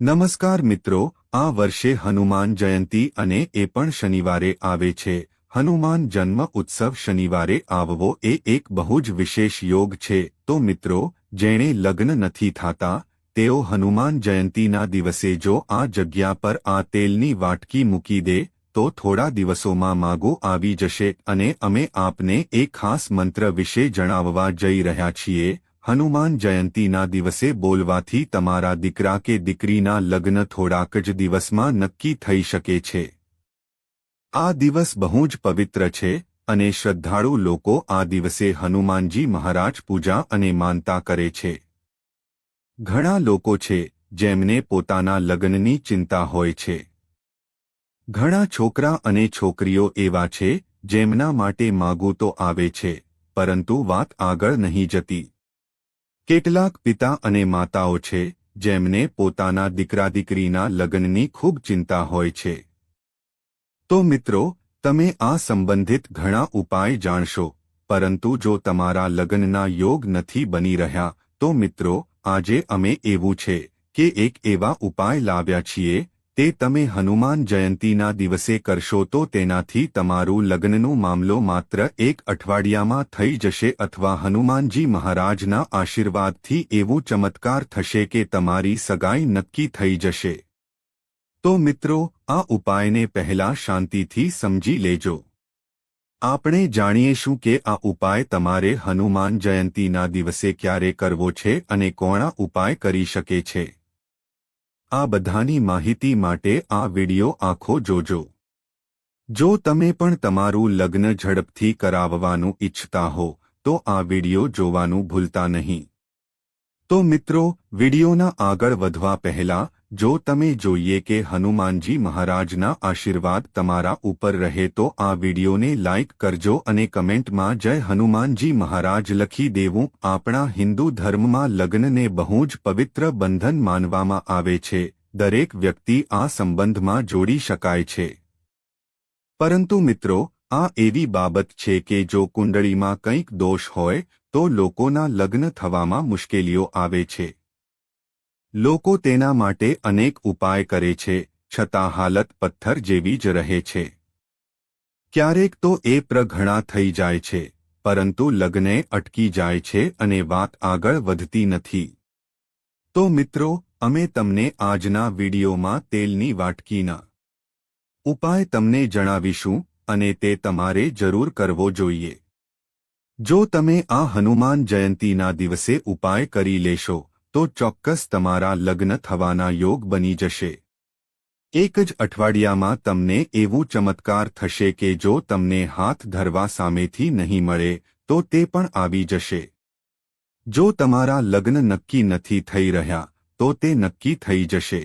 નમસ્કાર મિત્રો, આ વર્ષે હનુમાન જયંતી અને એ પણ શનિવારે આવે છે. હનુમાન જન્મ ઉત્સવ શનિવારે આવવો એ એક બહુ જ વિશેષ યોગ છે. તો મિત્રો, જેણે લગ્ન નથી થાતા, તેઓ હનુમાન જયંતીના દિવસે જો આ જગ્યા પર આ તેલની વાટકી મૂકી દે, તો થોડા દિવસોમાં માગો આવી જશે. અને અમે આપને એ ખાસ મંત્ર વિશે જણાવવા જઈ રહ્યા છીએ. હનુમાન જયંતીના દિવસે બોલવાથી તમારા દીકરા કે દીકરીના લગ્ન થોડાક જ દિવસમાં નક્કી થઈ શકે છે. આ દિવસ બહુ જ પવિત્ર છે અને શ્રદ્ધાળુ લોકો આ દિવસે હનુમાનજી મહારાજ પૂજા અને માનતા કરે છે. ઘણા લોકો છે જેમને પોતાના લગ્નની ચિંતા હોય છે. ઘણા છોકરા અને છોકરીઓ એવા છે જેમના માટે માગું તો આવે છે, પરંતુ વાત આગળ નહીં જતી. કેટલાક પિતા અને માતાઓ છે, જેમને પોતાના દીકરા દીકરીના લગ્નની ખૂબ ચિંતા હોય છે. તો મિત્રો, તમે આ સંબંધિત ઘણા ઉપાય જાણશો, પરંતુ જો તમારા લગ્નના યોગ નથી બની રહ્યા, તો મિત્રો, આજે અમે એવું છે, કે એક એવા ઉપાય લાવ્યા છીએ તે તમે હનુમાન જયંતીના દિવસે કરશો તો તેનાથી તમારું લગ્નનો મામલો માત્ર એક અઠવાડિયામાં થઈ જશે અથવા હનુમાનજી મહારાજના આશીર્વાદથી એવું ચમત્કાર થશે કે તમારી સગાઈ નક્કી થઈ જશે. તો મિત્રો, આ ઉપાયને પહેલા શાંતિથી સમજી લેજો. આપણે જાણીએશું કે આ ઉપાય તમારે હનુમાન જયંતીના દિવસે ક્યારે કરવો છે અને કોણા ઉપાય કરી શકે છે? આ બધાની માહિતી માટે આ વિડિયો આખો જોજો. જો તમે પણ તમારું લગ્ન ઝડપથી કરાવવાનું ઇચ્છતા હો, તો આ વિડિયો જોવાનું ભૂલતા નહીં. તો મિત્રો, વિડિયોના આગળ વધવા પહેલા જો તમે જોઈએ કે હનુમાનજી મહારાજના આશીર્વાદ તમારા ઉપર રહે તો આ વિડિયોને લાઇક કરજો અને કમેન્ટમાં જય હનુમાનજી મહારાજ લખી દેવું. આપણા હિન્દુ ધર્મમાં લગ્નને બહુ જ પવિત્ર બંધન માનવામાં આવે છે. દરેક વ્યક્તિ આ સંબંધમાં જોડી શકાય છે. પરંતુ મિત્રો, આ એવી બાબત છે કે જો કુંડળીમાં કંઈક દોષ હોય, તો લોકોના લગ્ન થવામાં મુશ્કેલીઓ આવે છે. લોકો તેના માટે અનેક ઉપાય કરે છે, છતાં હાલત પથ્થર જેવી જ રહે છે. ક્યારેક તો એ પ્રઘણા થઈ જાય છે, પરંતુ લગ્ને અટકી જાય છે અને વાત આગળ વધતી નથી. તો મિત્રો, અમે તમને આજના વિડીયોમાં તેલની વાટકીના ઉપાય તમને જણાવીશું અને તે તમારે જરૂર કરવો જોઈએ. જો તમે આ હનુમાન જયંતીના દિવસે ઉપાય કરી લેશો તો ચોક્કસ તમારા લગ્ન થવાના યોગ બની જશે. એક જ અઠવાડિયામાં તમને એવું ચમત્કાર થશે કે જો તમને હાથ ધરવા સામેથી નહીં મળે, તો તે પણ આવી જશે. જો તમારા લગ્ન નક્કી નથી થઈ રહ્યા, તો તે નક્કી થઈ જશે.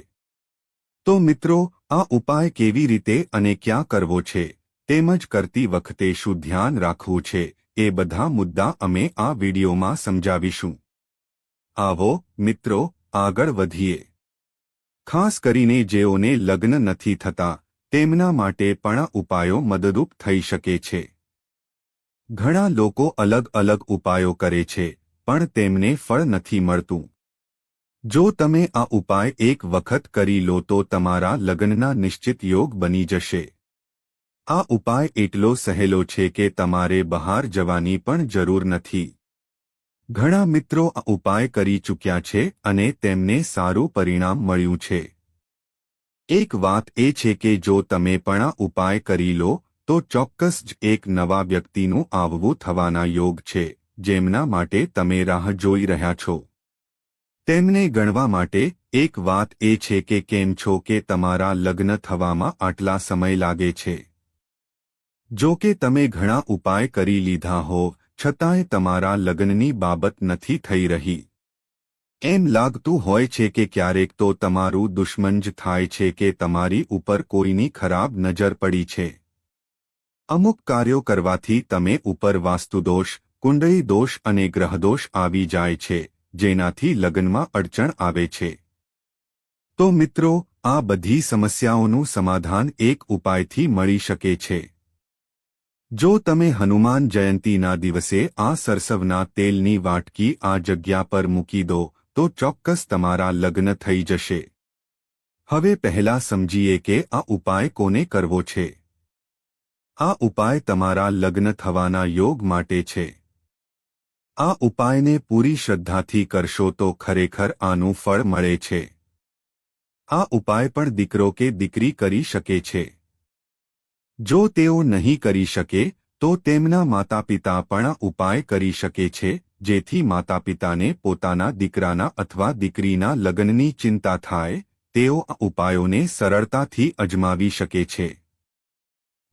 તો મિત્રો, આ ઉપાય કેવી રીતે અને ક્યાં કરવો છે, તેમજ કરતી વખતે શું ધ્યાન રાખવું છે, એ બધા મુદ્દા અમે આ વિડીયોમાં સમજાવીશું. આવો, મિત્રો, આગળ વધીએ. ખાસ કરીને જેઓને લગ્ન નથી થતા, તેમના માટે પણ ઉપાયો મદદરૂપ થઈ શકે છે. ઘણા લોકો અલગ અલગ ઉપાયો કરે છે, પણ તેમને ફળ નથી મળતું. જો તમે આ ઉપાય એક વખત કરી લો તો તમારા લગ્નના નિશ્ચિત યોગ બની જશે. આ ઉપાય એટલો સહેલો છે કે તમારે બહાર જવાની પણ જરૂર નથી. ઘણા મિત્રો આ ઉપાય કરી ચૂક્યા છે અને તેમને સારું પરિણામ મળ્યું છે. એક વાત એ છે કે જો તમે પણ આ ઉપાય કરી લો, તો ચોક્કસ જ એક નવા વ્યક્તિનું આવવું થવાના યોગ છે, જેમના માટે તમે રાહ જોઈ રહ્યા છો. તેમને ગણવા માટે એક વાત એ છે કે કેમ છો કે તમારા લગ્ન થવામાં આટલા સમય લાગે છે. જો કે તમે ઘણા ઉપાય કરી લીધા હો છતાંય તમારા લગ્નની બાબત નથી થઈ રહી. એમ લાગતું હોય છે કે ક્યારેક તો તમારું દુશ્મન જ થાય છે કે તમારી ઉપર કોઈની ખરાબ નજર પડી છે. અમુક કાર્યો કરવાથી તમે ઉપર વાસ્તુદોષ, કુંડળી દોષ અને ગ્રહદોષ આવી જાય છે, જેનાથી લગ્નમાં અડચણ આવે છે. તો મિત્રો, આ બધી સમસ્યાઓનું સમાધાન એક ઉપાયથી મળી શકે છે. જો તમે હનુમાન જયંતીના દિવસે આ સરસવના તેલની વાટકી આ જગ્યા પર મૂકી દો, તો ચોક્કસ તમારા લગ્ન થઈ જશે. હવે પહેલા સમજીએ કે આ ઉપાય કોને કરવો છે. આ ઉપાય તમારા લગ્ન થવાના યોગ માટે છે. આ ઉપાયને પૂરી શ્રદ્ધાથી કરશો તો ખરેખર આનું ફળ મળે છે. આ ઉપાય પણ દીકરો કે દીકરી કરી શકે છે. જો તેઓ નહીં કરી શકે, તો તેમના માતાપિતા પણ ઉપાય કરી શકે છે, જેથી માતાપિતાને પોતાના દીકરાના અથવા દીકરીના લગ્નની ચિંતા થાય, તેઓ આ ઉપાયોને સરળતાથી અજમાવી શકે છે.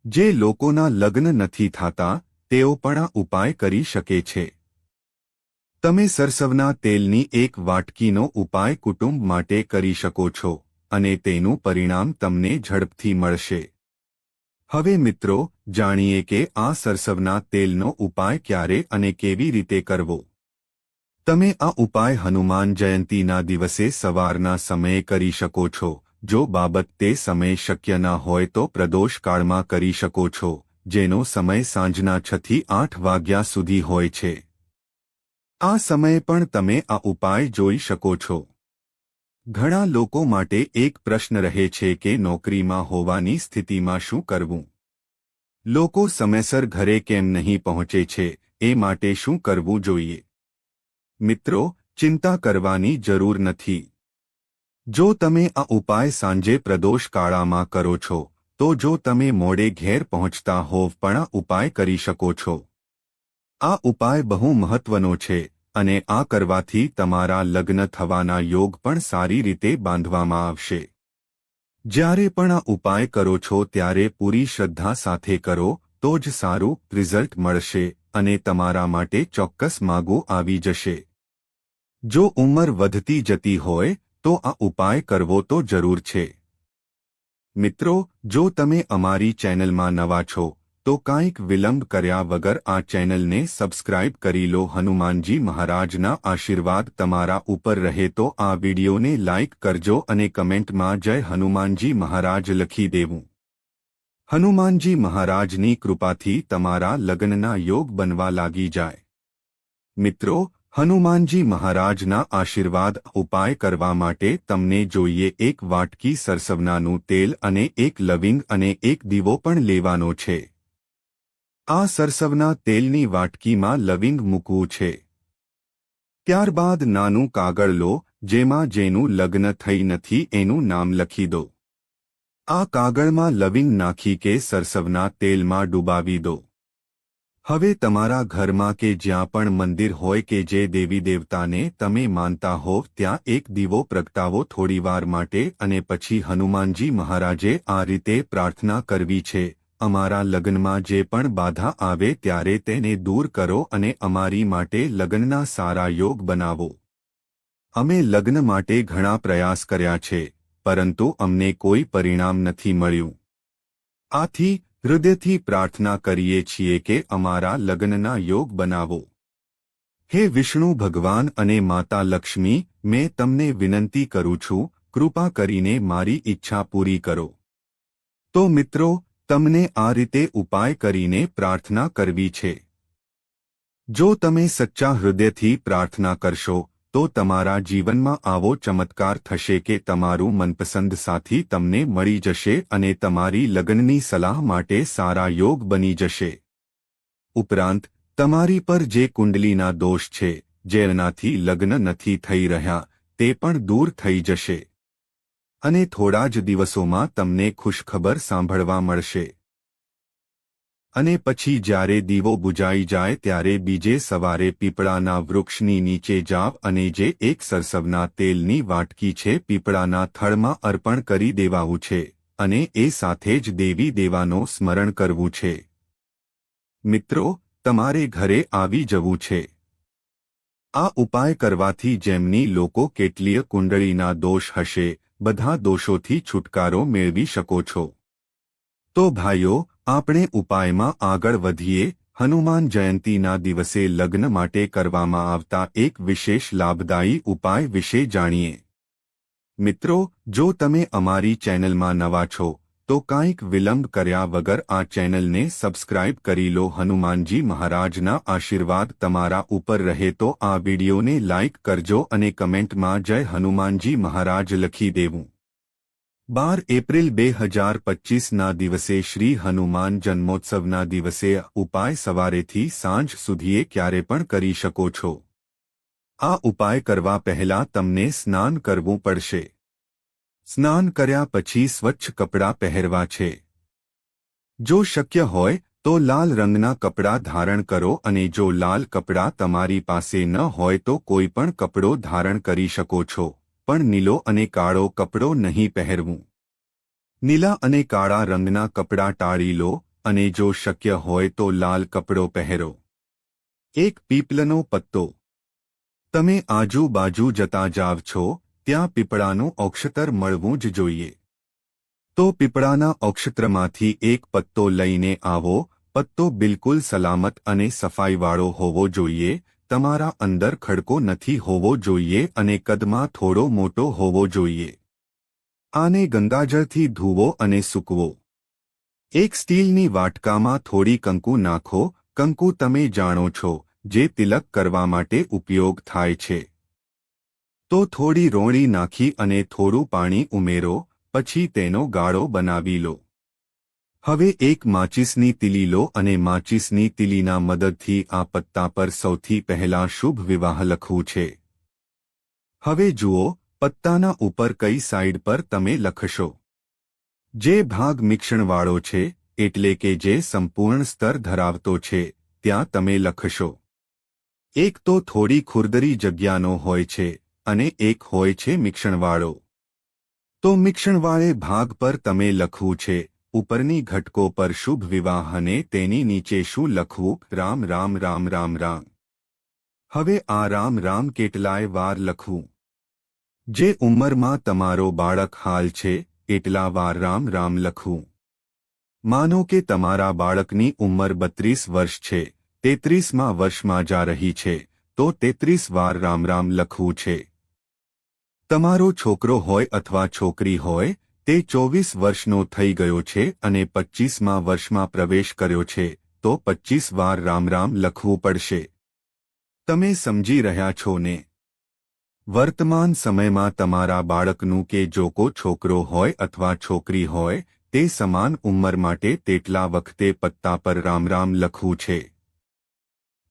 જે લોકોના લગ્ન નથી થતા, તેઓ પણ આ ઉપાય કરી શકે છે. તમે સરસવના તેલની એક વાટકીનો ઉપાય કુટુંબ માટે કરી શકો છો, અને તેનું પરિણામ તમને ઝડપથી મળશે. હવે મિત્રો, જાણીએ કે આ સરસવના તેલનો ઉપાય ક્યારે અને કેવી રીતે કરવો. તમે આ ઉપાય હનુમાન જયંતીના દિવસે સવારના સમયે કરી શકો છો. જો બાબત તે સમય શક્ય ના હોય તો પ્રદોષકાળમાં કરી શકો છો, જેનો સમય સાંજના છથી આઠ વાગ્યા સુધી હોય છે. આ સમયે પણ તમે આ ઉપાય જોઈ શકો છો. ઘણા લોકો માટે એક પ્રશ્ન રહે છે કે નોકરીમાં હોવાની સ્થિતિમાં શું કરવું? લોકો સમયસર ઘરે કેમ નહીં પહોંચે છે? એ માટે શું કરવું જોઈએ? મિત્રો, ચિંતા કરવાની જરૂર નથી. જો તમે આ ઉપાય સાંજે પ્રદોષ કાળામાં કરો છો, તો જો તમે મોડે ઘેર પહોંચતા હોવ પણ ઉપાય કરી શકો છો. આ ઉપાય બહુ મહત્વનો છે. અને આ કરવાથી તમારા લગ્ન થવાના યોગ પણ સારી રીતે બાંધવામાં આવશે. જ્યારે પણ આ ઉપાય કરો છો ત્યારે પૂરી શ્રદ્ધા સાથે કરો, તો જ સારું રિઝલ્ટ મળશે અને તમારા માટે ચોક્કસ માગો આવી જશે. જો ઉંમર વધતી જતી હોય, તો આ ઉપાય કરવો તો જરૂર છે. મિત્રો, જો તમે અમારી ચેનલમાં નવા છો તો કાંઈક વિલંબ કર્યા વગર આ ચેનલને સબસ્ક્રાઇબ કરી લો. હનુમાનજી મહારાજના આશીર્વાદ તમારા ઉપર રહે તો આ વિડીયોને લાઇક કરજો અને કમેન્ટમાં જય હનુમાનજી મહારાજ લખી દેવું. હનુમાનજી મહારાજની કૃપાથી તમારા લગ્નના યોગ બનવા લાગી જાય. મિત્રો, હનુમાનજી મહારાજના આશીર્વાદ ઉપાય કરવા માટે તમને જોઈએ એક વાટકી સરસવનાનું તેલ અને એક લવિંગ અને એક દીવો પણ લેવાનો છે. આ સરસવના તેલની વાટકીમાં લવિંગ મૂકવું છે. ત્યારબાદ નાનું કાગળ લો, જેમાં જેનું લગ્ન થઈ નથી એનું નામ લખી દો. આ કાગળમાં લવિંગ નાખી કે સરસવના તેલમાં ડૂબાવી દો. હવે તમારા ઘરમાં કે જ્યાં પણ મંદિર હોય કે જે દેવી દેવતાને તમે માનતા હોવ ત્યાં એક દીવો પ્રગટાવો થોડીવાર માટે અને પછી હનુમાનજી મહારાજે આ રીતે પ્રાર્થના કરવી છે. અમારા લગ્નમાં જે પણ બાધા આવે ત્યારે તેને દૂર કરો અને અમારી માટે લગ્નના સારા યોગ બનાવો. અમે લગ્ન માટે ઘણા પ્રયાસ કર્યા છે, પરંતુ અમને કોઈ પરિણામ નથી મળ્યું. આથી, હૃદયથી પ્રાર્થના કરીએ છીએ કે અમારા લગ્નના યોગ બનાવો. હે વિષ્ણુ ભગવાન અને માતા લક્ષ્મી, મેં તમને વિનંતી કરું છું, કૃપા કરીને મારી ઈચ્છા પૂરી કરો. તો મિત્રો તમને આ રીતે ઉપાય કરીને પ્રાર્થના કરવી છે. જો તમે સચ્ચા હૃદયથી પ્રાર્થના કરશો, તો તમારા જીવનમાં આવો ચમત્કાર થશે કે તમારું મનપસંદ સાથી તમને મળી જશે અને તમારી લગ્નની સલાહ માટે સારા યોગ બની જશે. ઉપરાંત, તમારી પર જે કુંડલીના દોષ છે, જેનાથી લગ્ન નથી થઈ રહ્યા, તે પણ દૂર થઈ જશે. અને થોડા જ દિવસોમાં તમને ખુશખબર સાંભળવા મળશે. અને પછી જ્યારે દીવો બુજાઈ જાય ત્યારે બીજે સવારે પીપળાના વૃક્ષની નીચે જાવ અને જે એક સરસવના તેલની વાટકી છે પીપળાના થળમાં અર્પણ કરી દેવાવું છે, અને એ સાથે જ દેવી દેવાનો સ્મરણ કરવું છે. મિત્રો, તમારે ઘરે આવી જવું છે. આ ઉપાય કરવાથી જેમની લોકો કેટલીય કુંડળીના દોષ હશે બધા દોષોથી છુટકારો મેળવી શકો છો. તો ભાઈઓ, આપણે ઉપાયમાં આગળ વધીએ. હનુમાન જયંતીના દિવસે લગ્ન માટે કરવામાં આવતા એક વિશેષ લાભદાયી ઉપાય વિશે જાણીએ. મિત્રો, જો તમે અમારી ચેનલમાં નવા છો તો કાંઈક વિલંબ કર્યા વગર આ ચેનલને સબસ્ક્રાઇબ કરી લો. હનુમાનજી મહારાજના આશીર્વાદ તમારા ઉપર રહે તો આ વિડીયોને લાઇક કરજો અને કમેન્ટમાં જય હનુમાનજી મહારાજ લખી દેવું. બાર એપ્રિલ બે હજાર પચીસના દિવસે શ્રી હનુમાન જન્મોત્સવના દિવસે ઉપાય સવારેથી સાંજ સુધીએ ક્યારે પણ કરી શકો છો. આ ઉપાય કરવા પહેલા તમને સ્નાન કરવું પડશે. સ્નાન કર્યા પછી સ્વચ્છ કપડાં પહેરવા છે. જો શક્ય હોય, તો લાલ રંગના કપડાં ધારણ કરો અને જો લાલ કપડાં તમારી પાસે ન હોય તો કોઈ પણ કપડો ધારણ કરી શકો છો, પણ નીલો અને કાળો કપડો નહીં પહેરવું. નીલા અને કાળા રંગના કપડાં ટાળી લો, અને જો શક્ય હોય તો લાલ કપડો પહેરો. એક પીપલનો પત્તો. તમે આજુબાજુ જતા જાવ છો ત્યાં પીપળાનું અક્ષતર મળવું જ જોઈએ. તો પીપળાના અક્ષત્રમાંથી એક પત્તો લઈને આવો, પત્તો બિલકુલ સલામત અને સફાઈવાળો હોવો જોઈએ, તમારા અંદર ખડકો નથી હોવો જોઈએ અને કદમાં થોડો મોટો હોવો જોઈએ. આને ગંગાજળથી ધૂવો અને સૂકવો. એક સ્ટીલની વાટકામાં થોડી કંકુ નાખો, કંકુ તમે જાણો છો, જે તિલક કરવા માટે ઉપયોગ થાય છે. તો થોડી રોણી નાખી અને થોડું પાણી ઉમેરો, પછી તેનો ગાળો બનાવી લો. હવે એક માચીસની તિલી લો અને માચીસની તિલીના મદદથી આ પત્તા પર સૌથી પહેલા શુભ વિવાહ લખવું છે. હવે જુઓ, પત્તાના ઉપર કઈ સાઈડ પર તમે લખશો. જે ભાગ મિક્ષણવાળો છે, એટલે કે જે સંપૂર્ણ સ્તર ધરાવતો છે, ત્યાં તમે લખશો. એક તો થોડી ખુરદરી જગ્યાનો હોય છે અને એક હોય છે મિક્ષણવાળો તો મિક્ષણવાળે ભાગ પર તમે લખવું છે, ઉપરની ઘટકો પર શુભ વિવાહ અને તેની નીચે શું લખવું? રામ રામ રામ રામ રામ. હવે આ રામ રામ કેટલાય વાર લખવું. જે ઉંમરમાં તમારો બાળક હાલ છે, એટલા વાર રામ રામ લખવું. માનો કે તમારા બાળકની ઉંમર બત્રીસ વર્ષ છે, તેત્રીસમાં વર્ષમાં જા રહી છે, તો તેત્રીસ વાર રામ રામ લખવું છે. તમારો છોકરો હોય અથવા છોકરી હોય, તે ચોવીસ વર્ષનો થઈ ગયો છે અને પચ્ચીસમાં વર્ષમાં પ્રવેશ કર્યો છે, તો પચ્ચીસ વાર રામ રામ લખવું પડશે. તમે સમજી રહ્યા છો ને? વર્તમાન સમયમાં તમારા બાળકનું કે જોકો છોકરો હોય અથવા છોકરી હોય, તે સમાન ઉંમર માટે તેટલા વખતે પત્તા પર રામ રામ લખવું છે.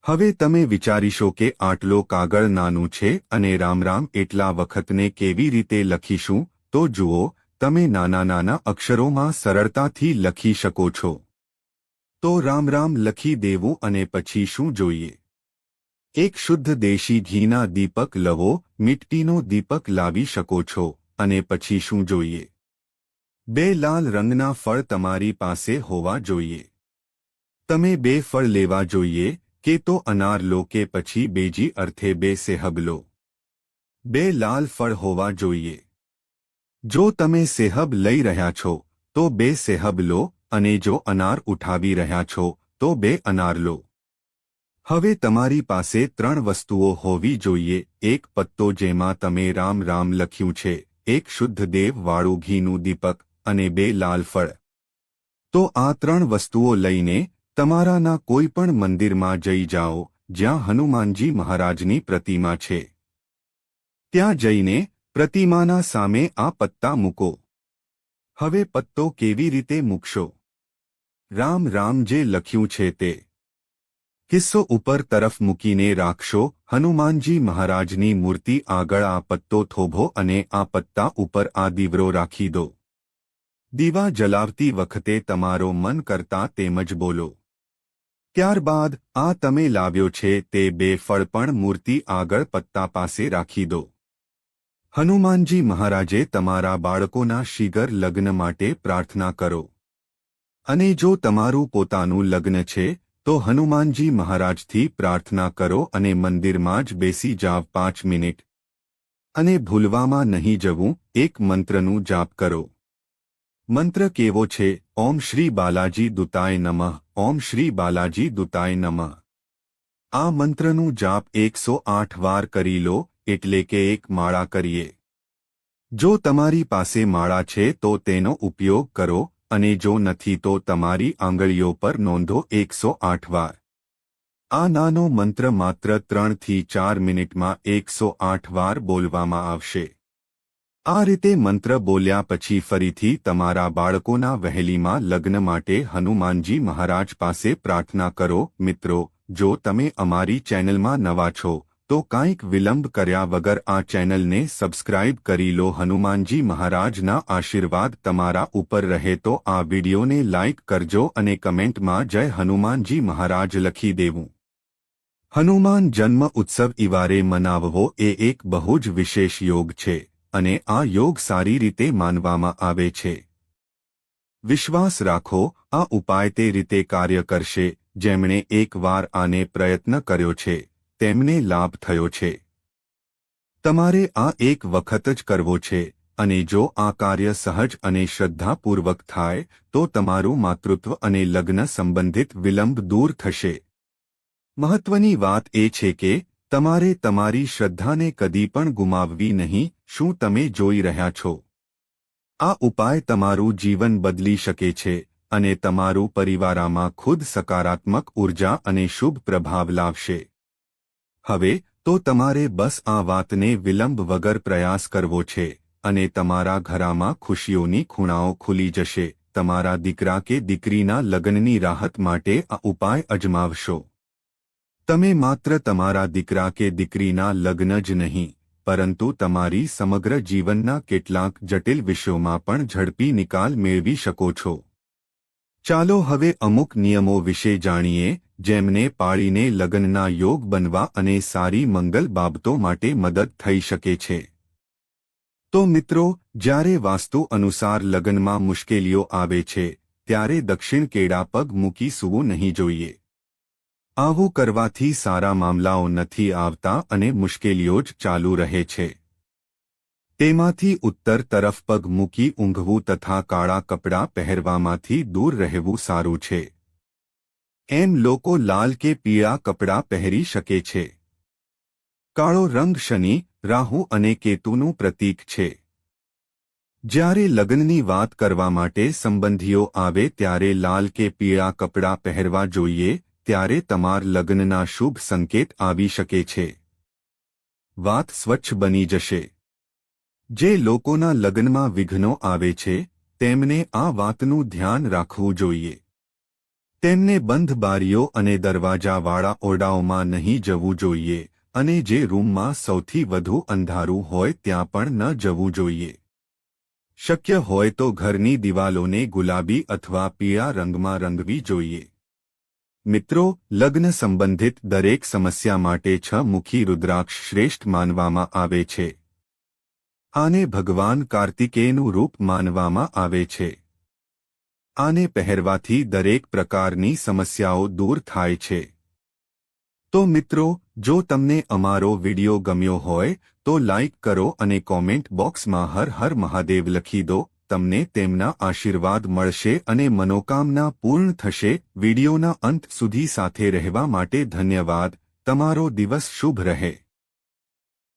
હવે તમે વિચારીશો કે આટલો કાગળ નાનું છે અને રામ રામ એટલા વખતને કેવી રીતે લખીશું, તો જુઓ, તમે નાના નાના અક્ષરોમાં સરળતાથી લખી શકો છો. તો રામ રામ લખી દેવું અને પછી શું જોઈએ? એક શુદ્ધ દેશી ઘીના દીપક લવો મિટ્ટીનો દીપક લાવી શકો છો, અને પછી શું જોઈએ? બે લાલ રંગના ફળ તમારી પાસે હોવા જોઈએ. તમે બે ફળ લેવા જોઈએ કે તો અનાર લો કે પછી બેજી અર્થે બે સેહબ લો. બે લાલ ફળ હોવા જોઈએ. જો તમે સેહબ લઈ રહ્યા છો, તો બે સેહબ લો અને જો અનાર ઉઠાવી રહ્યા છો, તો બે અનાર લો. હવે તમારી પાસે ત્રણ વસ્તુઓ હોવી જોઈએ, એક પત્તો જેમાં તમે રામ રામ લખ્યું છે, એક શુદ્ધ દેવ વાળું ઘીનું દીપક અને બે લાલ ફળ. તો આ ત્રણ વસ્તુઓ લઈને તમારાના કોઈ પણ મંદિરમાં જઈ જાઓ, જ્યાં હનુમાનજી મહારાજની પ્રતિમા છે. ત્યાં જઈને પ્રતિમાના સામે આ પત્તા મૂકો. હવે પત્તો કેવી રીતે મૂકશો? રામ રામ જે લખ્યું છે તે. કિસ્સો ઉપર તરફ મૂકીને રાખશો, હનુમાનજી મહારાજની મૂર્તિ આગળ આ પત્તો થોભો અને આ પત્તા ઉપર આ દીવરો રાખી દો. દીવા જલાવતી વખતે તમારો મન કરતા તેમજ બોલો. ત્યારબાદ આ તમે લાવ્યો છે તે બે ફળ પણ મૂર્તિ આગળ પત્તા પાસે રાખી દો. હનુમાનજી મહારાજે તમારા બાળકોના શિગર લગ્ન માટે પ્રાર્થના કરો. અને જો તમારું પોતાનું લગ્ન છે, તો હનુમાનજી મહારાજથી પ્રાર્થના કરો અને મંદિરમાં જ બેસી જાવ પાંચ મિનિટ. અને ભૂલવામાં નહીં જવું, એક મંત્રનું જાપ કરો. મંત્ર કેવો છે? ઓમ શ્રી બાલાજી દુતાય નમઃ. ઓમ શ્રી બાલાજી દુતાય નમઃ. આ મંત્રનું જાપ એકસો આઠ વાર કરી લો, એટલે કે એક માળા કરીએ. જો તમારી પાસે માળા છે તો તેનો ઉપયોગ કરો, અને જો નથી તો તમારી આંગળીઓ પર નોંધો એકસો આઠ વાર. આ નાનો મંત્ર માત્ર ત્રણથી ચાર મિનિટમાં એકસો આઠ વાર બોલવામાં આવશે. આ રીતે મંત્ર બોલ્યા પછી ફરીથી તમારા બાળકોના વહેલીમાં લગ્ન માટે હનુમાનજી મહારાજ પાસે પ્રાર્થના કરો, મિત્રો, જો તમે અમારી ચેનલમાં નવા છો, તો કાંઈક વિલંબ કર્યા વગર આ ચેનલને સબસ્ક્રાઇબ કરી લો. હનુમાનજી મહારાજના આશીર્વાદ તમારા ઉપર રહે તો આ વિડિયોને લાઇક કરજો અને કમેન્ટમાં જય હનુમાનજી મહારાજ લખી દેવું. હનુમાન જન્મ ઉત્સવ ઇવારે મનાવવો એ એક બહુ જ વિશેષ યોગ છે. અને આ યોગ સારી રીતે માનવામાં આવે છે. વિશ્વાસ રાખો, આ ઉપાય તે રીતે કાર્ય કરશે, જેમણે એકવાર આને પ્રયત્ન કર્યો છે, તેમને લાભ થયો છે. તમારે આ એક વખત જ કરવો છે, અને જો આ કાર્ય સહજ અને શ્રદ્ધાપૂર્વક થાય, તો તમારું માતૃત્વ અને લગ્ન સંબંધિત વિલંબ દૂર થશે. મહત્વની વાત એ છે કે, તમારે તમારી શ્રદ્ધાને કદી પણ ગુમાવવી નહીં શું તમે જોઈ રહ્યા છો? આ ઉપાય તમારું જીવન બદલી શકે છે અને તમારું પરિવારમાં ખુદ સકારાત્મક ઊર્જા અને શુભ પ્રભાવ લાવશે. હવે, તો તમારે બસ આ વાતને વિલંબ વગર પ્રયાસ કરવો છે અને તમારા ઘરામાં ખુશીઓની ખૂણાઓ ખુલી જશે. તમારા દીકરા કે દીકરીના લગ્નની રાહત માટે આ ઉપાય અજમાવશો. તમે માત્ર તમારા દીકરા કે દીકરીના લગ્ન જ નહીં પરંતુ તમારી સમગ્ર જીવનના કેટલાક જટિલ વિષયોમાં પણ ઝડપી નિકાલ મેળવી શકો છો. ચાલો હવે અમુક નિયમો વિશે જાણીએ, જેમને પાળીને લગ્નના યોગ બનવા અને સારી મંગલ બાબતો માટે મદદ થઈ શકે છે. તો મિત્રો, જ્યારે વાસ્તુ અનુસાર લગ્નમાં મુશ્કેલીઓ આવે છે, ત્યારે દક્ષિણ કેળા પગ મૂકી સૂવું નહીં જોઈએ. આવું કરવાથી સારા મામલાઓ નથી આવતા અને મુશ્કેલીઓ જ ચાલુ રહે છે. તેમાંથી ઉત્તર તરફ પગ મૂકી ઊંઘવું તથા કાળા કપડાં પહેરવામાંથી દૂર રહેવું સારું છે. એમ લોકો લાલ કે પીળા કપડાં પહેરી શકે છે. કાળો રંગ શનિ, રાહુ અને કેતુનું પ્રતીક છે. જ્યારે લગ્નની વાત કરવા માટે સંબંધીઓ આવે ત્યારે લાલ કે પીળા કપડાં પહેરવા જોઈએ ત્યારે તમાર લગ્નના શુભ સંકેત આવી શકે છે. વાત સ્વચ્છ બની જશે. જે લોકોના લગ્નમાં વિઘ્નો આવે છે, તેમને આ વાતનું ધ્યાન રાખવું જોઈએ. તેમને બંધ બારીઓ અને દરવાજાવાળા ઓરડાઓમાં નહીં જવું જોઈએ, અને જે રૂમમાં સૌથી વધુ અંધારું હોય ત્યાં પણ ન જવું જોઈએ. શક્ય હોય તો ઘરની દિવાલોને ગુલાબી અથવા પીળા રંગમાં રંગવી જોઈએ. મિત્રો, લગ્ન સંબંધિત દરેક સમસ્યા માટે છ મુખી રુદ્રાક્ષ શ્રેષ્ઠ માનવામાં આવે છે. આને ભગવાન કાર્તિકેયનું રૂપ માનવામાં આવે છે. આને પહેરવાથી દરેક પ્રકારની સમસ્યાઓ દૂર થાય છે. તો મિત્રો, જો તમને અમારો વિડિયો ગમ્યો હોય, તો લાઇક કરો અને કોમેન્ટ બોક્સમાં હર હર મહાદેવ લખી દો. તમને તેમના આશીર્વાદ મળશે અને મનોકામના પૂર્ણ થશે. વિડિયોના અંત સુધી સાથે રહેવા માટે ધન્યવાદ. તમારો દિવસ શુભ રહે.